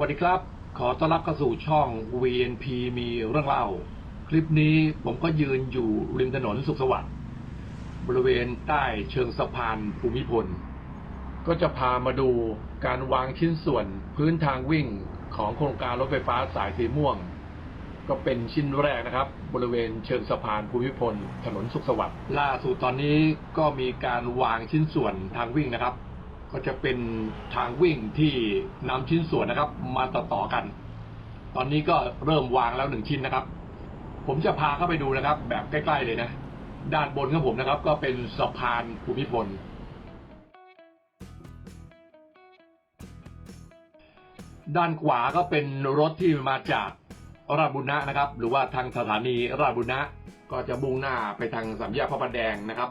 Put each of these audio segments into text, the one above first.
วัสดีครับ ขอต้อนรับเข้าสู่ช่อง VNP มีเรื่องเล่า คลิปนี้ผมก็ยืนอยู่ริมถนนสุขสวัสดิ์บริเวณใต้เชิงสะพานภูมิพล ก็จะพามาดูการวางชิ้นส่วนพื้นทางวิ่งของโครงการรถไฟฟ้าสายสีม่วง ก็เป็นชิ้นแรกนะครับ บริเวณเชิงสะพานภูมิพล ถนนสุขสวัสดิ์ล่าสุดตอนนี้ก็มีการวางชิ้นส่วนทางวิ่งนะครับ ก็จะเป็นทางวิ่งที่นำชิ้นส่วนนะครับ มาต่อต่อกัน ตอนนี้ก็เริ่มวางแล้วหนึ่งชิ้นนะครับ ผมจะพาเข้าไปดูนะครับ แบบใกล้ ๆ เลยนะ ด้านบนของผมนะครับ ก็เป็นสะพานภูมิพล ด้านขวาก็เป็นรถที่มาจากราชบุณะนะครับ หรือว่าทางสถานีราชบุณะก็จะมุ่งหน้าไปทางสามแยกพระประแดงนะครับ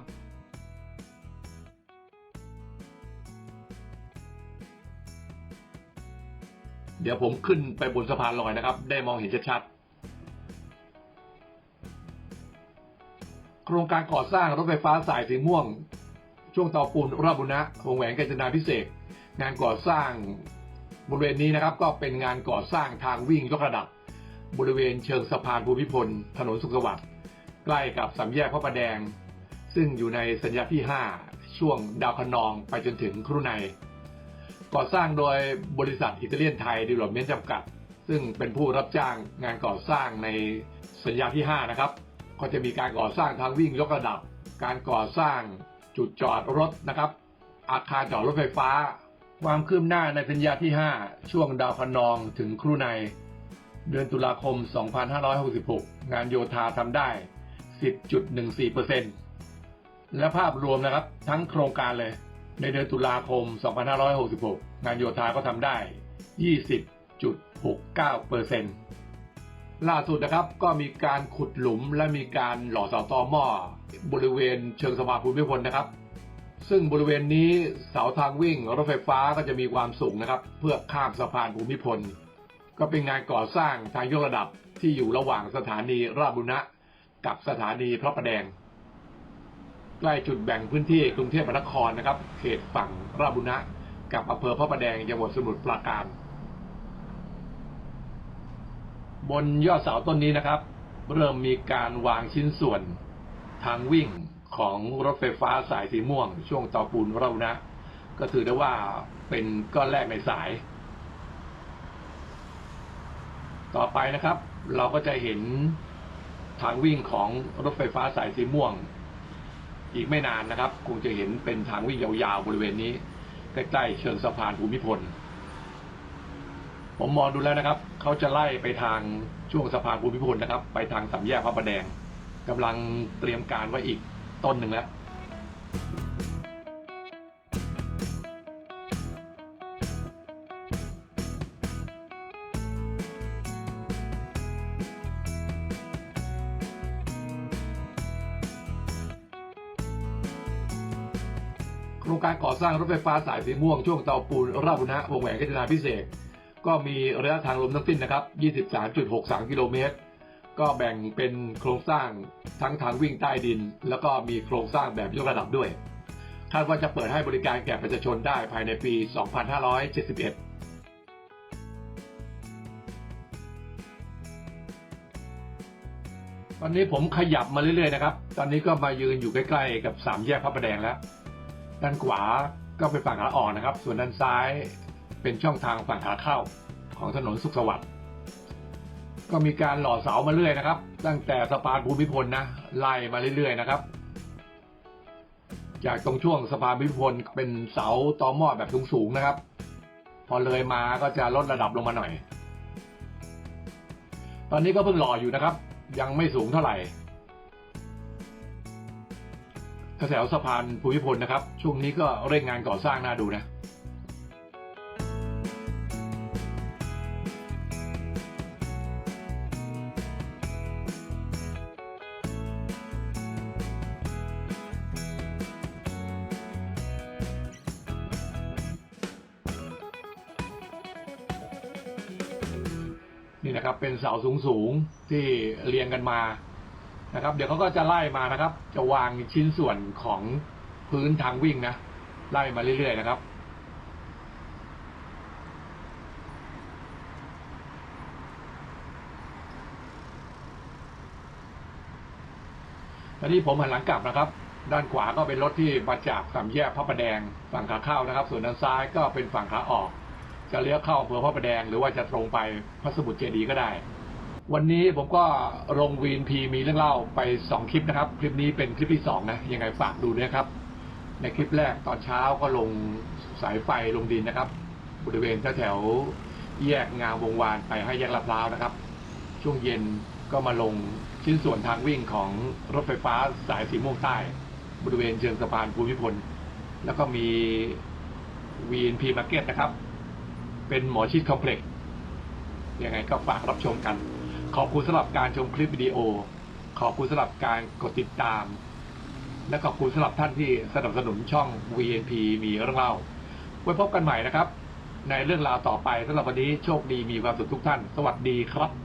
เดี๋ยวผมขึ้นไปบนสะพานลอยนะครับ ได้มองเห็นชัดๆ โครงการก่อสร้างรถไฟฟ้าสายสีม่วง ช่วงเตาปูนราบุรณะวงแหวนกาญจนาพิเศษ งานก่อสร้างบริเวณนี้นะครับ ก็เป็นงานก่อสร้างทางวิ่งยกระดับ บริเวณเชิงสะพานภูมิพล ถนนสุขสวัสดิ์ใกล้กับสามแยกพระประแดง ซึ่งอยู่ในสัญญาที่ 5 ช่วงดาวคะนองไปจนถึงครุใน ก่อสร้างโดยบริษัทอิตาเลียนไทยดีเวลอปเมนต์จำกัด ซึ่งเป็นผู้รับจ้างงานก่อสร้างในสัญญาที่ 5 นะครับ ก็จะมีการก่อสร้างทางวิ่งยกระดับ การก่อสร้างจุดจอดรถนะครับ อาคารจอดรถไฟฟ้า ความคืบหน้าในสัญญาที่ 5 ช่วงดาวคะนองถึงครุใน เดือนตุลาคม 2566 งานโยธาทำได้ 10.14%และภาพรวมนะครับ ทั้งโครงการเลย ในเดือนตุลาคม 2566 งานโยธาก็ทำได้ 20.69%ล่าสุดนะครับก็มีการขุดหลุมและมีการหล่อเสาตอหม้อบริเวณเชิงสะพานภูมิพลนะครับ ซึ่งบริเวณนี้เสาทางวิ่งรถไฟฟ้าก็จะมีความสูงนะครับ เพื่อข้ามสะพานภูมิพล ก็เป็นงานก่อสร้างทางยกระดับที่อยู่ระหว่างสถานีราชบุรณะกับสถานีพระประแดง ใกล้จุดแบ่งพื้นที่กรุงเทพมหานครนะครับ เขตฝั่งราชบุรณะกับอำเภอพระประแดงจังหวัดสมุทรปราการ บนยอดเสาต้นนี้นะครับ เริ่มมีการวางชิ้นส่วนทางวิ่งของรถไฟฟ้าสายสีม่วง ช่วงเตาปูนเราชบุรณะก็ถือได้ว่าเป็นก้อนแรกในสาย ต่อไปนะครับ เราก็จะเห็นทางวิ่งของรถไฟฟ้าสายสีม่วง อีกไม่นานนะครับคงจะเห็นเป็นทางวิ่งยาวๆบริเวณนี้ ใกล้ๆเชิงสะพานภูมิพล ผมมองดูแล้วนะครับ เขาจะไล่ไปทางช่วงสะพานภูมิพลนะครับ ไปทางสามแยกพระประแดงกำลังเตรียมการไว้อีกต้นหนึ่งแล้ว ครงการก่อสร้างรถไฟฟ้าสายสีม่วงช่วงเตาปูนราบุรณะวงแหวนกาญจนาพิเศษกก็มีระยะทางรวมทั้งสิ้นนะครับ 23.63 กิโลเมตร ก็แบ่งเป็นโครงสร้างทั้งทางวิ่งใต้ดิน แล้วก็มีโครงสร้างแบบยกระดับด้วยคาดว่าจะเปิดให้บริการแก่ประชาชนได้ภายในปี 2571ตอนนี้ผมขยับมาเรื่อยๆนะครับ ตอนนี้ก็มายืนอยู่ใกล้ๆกับสามแยกพระประแดงแล้ว ด้านขวาก็เป็นฝั่งขาออกนะครับ ส่วนด้านซ้ายเป็นช่องทางฝั่งขาเข้าของถนนสุขสวัสดิ์ก็มีการหล่อเสามาเรื่อยนะครับ ตั้งแต่สะพานภูมิพลนะไล่มาเรื่อยๆนะครับ จากตรงช่วงสะพานภูมิพลเป็นเสาตอหม้อแบบสูงๆนะครับ พอเลยมาก็จะลดระดับลงมาหน่อย ตอนนี้ก็เพิ่งหล่ออยู่นะครับ ยังไม่สูงเท่าไหร่ แถวสะพานภูมิพลนะครับ ช่วงนี้ก็เร่งงานก่อสร้างน่าดูนะนี่นะครับเป็นเสาสูงๆที่เรียงกันมา นะครับ เดี๋ยวเขาก็จะไล่มานะครับ จะวางชิ้นส่วนของพื้นทางวิ่งนะ ไล่มาเรื่อยๆนะครับตอนนี้ผมหันหลังกลับนะครับ ด้านขวาก็เป็นรถที่มาจากสามแยกพระประแดงฝั่งขาเข้านะครับ ส่วนด้านซ้ายก็เป็นฝั่งขาออก จะเลี้ยวเข้าอำเอพระประแดง หรือว่าจะตรงไปพระสมุทรเจดีย์ก็ได้ วันนี้ผมก็ลงวีนพีมีเรื่องเล่าไปสองคลิปนะครับ คลิปนี้เป็นคลิปที่สองนะ ยังไงฝากดูด้วยครับ ในคลิปแรกตอนเช้าก็ลงสายไฟลงดินนะครับ บริเวณแถวแยกงามวงวานไปให้แยกลาดพร้าวนะครับ ช่วงเย็นก็มาลงชิ้นส่วนทางวิ่งของรถไฟฟ้าสายสีม่วงใต้ บริเวณเชิงสะพานภูมิพล แล้วก็มี VNP Market นะครับ เป็นหมอชิดคอมเพล็กซ์ยังไงก็ฝากรับชมกัน ขอบคุณสำหรับการชมคลิปวิดีโอ ขอบคุณสำหรับการกดติดตาม และขอบคุณสำหรับท่านที่สนับสนุนช่อง VNP มีเรื่องเล่า ไว้พบกันใหม่นะครับ ในเรื่องราวต่อไปสำหรับวันนี้โชคดีมีความสุขทุกท่าน สวัสดีครับ